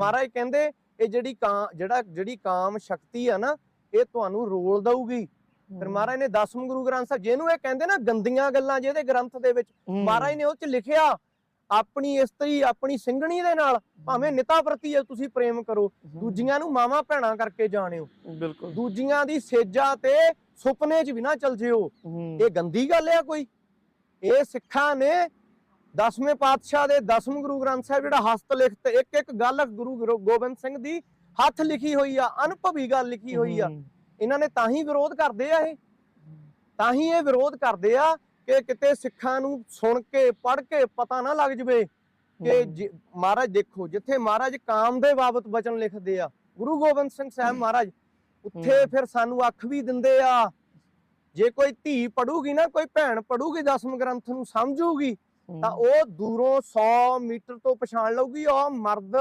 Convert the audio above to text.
ਮਹਾਰਾਜ ਕਹਿੰਦੇ ਇਹ ਜਿਹੜੀ ਕਾਂ ਜਿਹੜਾ ਜਿਹੜੀ ਕਾਮ ਸ਼ਕਤੀ ਆ ਨਾ ਇਹ ਤੁਹਾਨੂੰ ਰੋਲ ਦਊਗੀ। ਫਿਰ ਮਹਾਰਾਜ ਨੇ ਦਸਮ ਗੁਰੂ ਗ੍ਰੰਥ ਸਾਹਿਬ ਜਿਹਨੂੰ ਇਹ ਕਹਿੰਦੇ ਨਾ ਗੰਦੀਆਂ ਗੱਲਾਂ ਜਿਹਦੇ ਗ੍ਰੰਥ ਦੇ ਵਿੱਚ ਮਹਾਰਾਜ ਨੇ ਉਹ ਚ ਲਿਖਿਆ ਆਪਣੀ ਇਸਤਰੀ ਆਪਣੀ ਸਿੰਘਣੀ ਦੇ ਨਾਲ ਭਾਵੇਂ ਨਿਤਾ ਪ੍ਰਤੀ ਤੁਸੀਂ ਪ੍ਰੇਮ ਕਰੋ ਦੂਜੀਆਂ ਨੂੰ ਮਾਵਾ ਭੈਣਾ ਕਰਕੇ ਜਾਣਿਓ। ਬਿਲਕੁਲ। ਦੂਜੀਆਂ ਦੀ ਸੇਜਾ ਤੇ ਸੁਪਨੇ 'ਚ ਵੀ ਨਾ ਚਲ ਜਿਓ। ਇਹ ਗੰਦੀ ਗੱਲ ਆ ਕੋਈ। ਇਹ ਸਿੱਖਾਂ ਨੇ ਦਸਵੇਂ ਪਾਤਸ਼ਾਹ ਦੇ ਦਸਮ ਗੁਰੂ ਗ੍ਰੰਥ ਸਾਹਿਬ ਜਿਹੜਾ ਹਸਤ ਲਿਖਤ ਇੱਕ ਇੱਕ ਗੱਲ ਗੁਰੂ ਗੋਬਿੰਦ ਸਿੰਘ ਦੀ ਹੱਥ ਲਿਖੀ ਹੋਈ ਆ ਅਨੁਭਵੀ ਗੱਲ ਲਿਖੀ ਹੋਈ ਆ। ਇਹਨਾਂ ਨੇ ਤਾਂ ਹੀ ਵਿਰੋਧ ਕਰਦੇ ਆ ਇਹ। ਤਾਂ ਹੀ ਇਹ ਵਿਰੋਧ ਕਰਦੇ ਆ ਕਿ ਕਿਤੇ ਸਿੱਖਾਂ ਨੂੰ ਸੁਣ ਕੇ ਪੜ੍ਹ ਕੇ ਪਤਾ ਨਾ ਲੱਗ ਜਵੇ ਕਿ ਮਹਾਰਾਜ ਦੇਖੋ ਜਿੱਥੇ ਮਹਾਰਾਜ ਕਾਮ ਦੇ ਬਾਬਤ ਬਚਨ ਲਿਖਦੇ ਆ ਗੁਰੂ ਗੋਬਿੰਦ ਸਿੰਘ ਸਾਹਿਬ ਮਹਾਰਾਜ ਉੱਥੇ। ਫਿਰ ਸਾਨੂੰ ਅੱਖ ਵੀ ਦਿੰਦੇ ਆ। ਜੇ ਕੋਈ ਧੀ ਪੜੂਗੀ ਨਾ ਕੋਈ ਭੈਣ ਪੜੂਗੀ ਦਸਮ ਗ੍ਰੰਥ ਨੂੰ ਸਮਝੂਗੀ। ਤਾਂ ਉਹ ਦੂਰੋਂ 100 ਮੀਟਰ ਤੋਂ ਪਛਾਣ ਲਊਗੀ ਉਹ ਮਰਦ